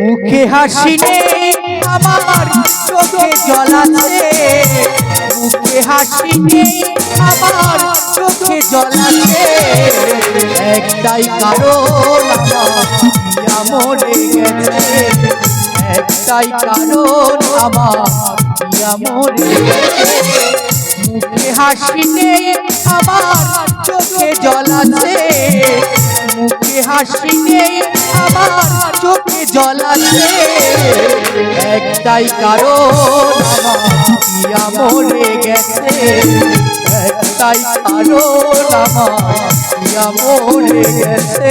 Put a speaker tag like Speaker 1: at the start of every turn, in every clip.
Speaker 1: মুখে হাসি নেই আমার চোখে জল আছে মুখে হাসি নেই, আমার চোখে জল আছে। একটাই কারণ আমার মরে গেছে। একটাই কারণ আমার মরে মুখে হাসি নেই, আমার চোখে জল হাসি নেই আমার চোখে জল আছে। একটাই কারণ গেছে। একটাই কারণ আমার মরে গেছে।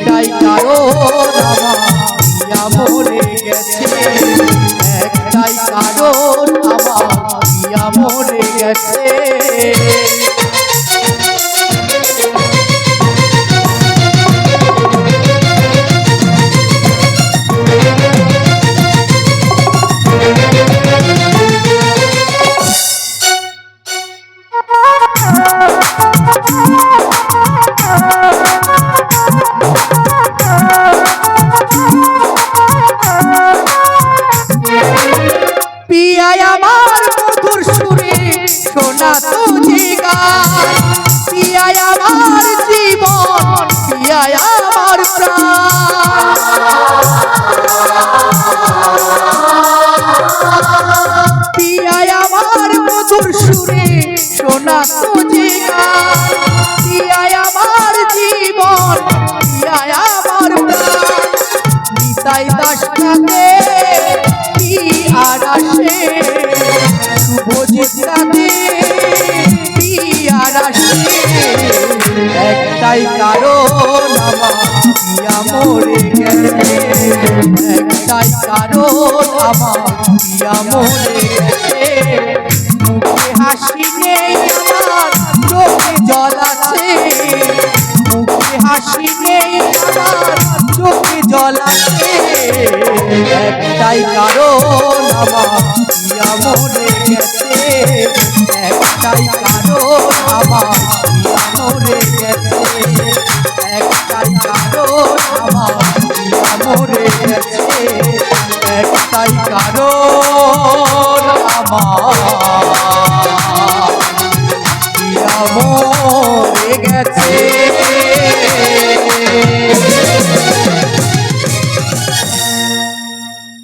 Speaker 1: একটাই কারণ আমার মরে গেছে। একটাই কারণ আমার মরে গেছে। কি আর আসে একটাই কারণ আমার, পিয়া মরে গেছে। একটাই কারণ আমার হাসি নেই চোখে জল আছে। মুখে হাসি নেই চোখে জল আছে। একটাই কারণ আমার পিয়া মরে গেছে একটাই কারণ আমার মরে গেছে একটাই কারণ আমার পিয়া মরে গেছে একটাই কারণ আমার পিয়া মরে গেছে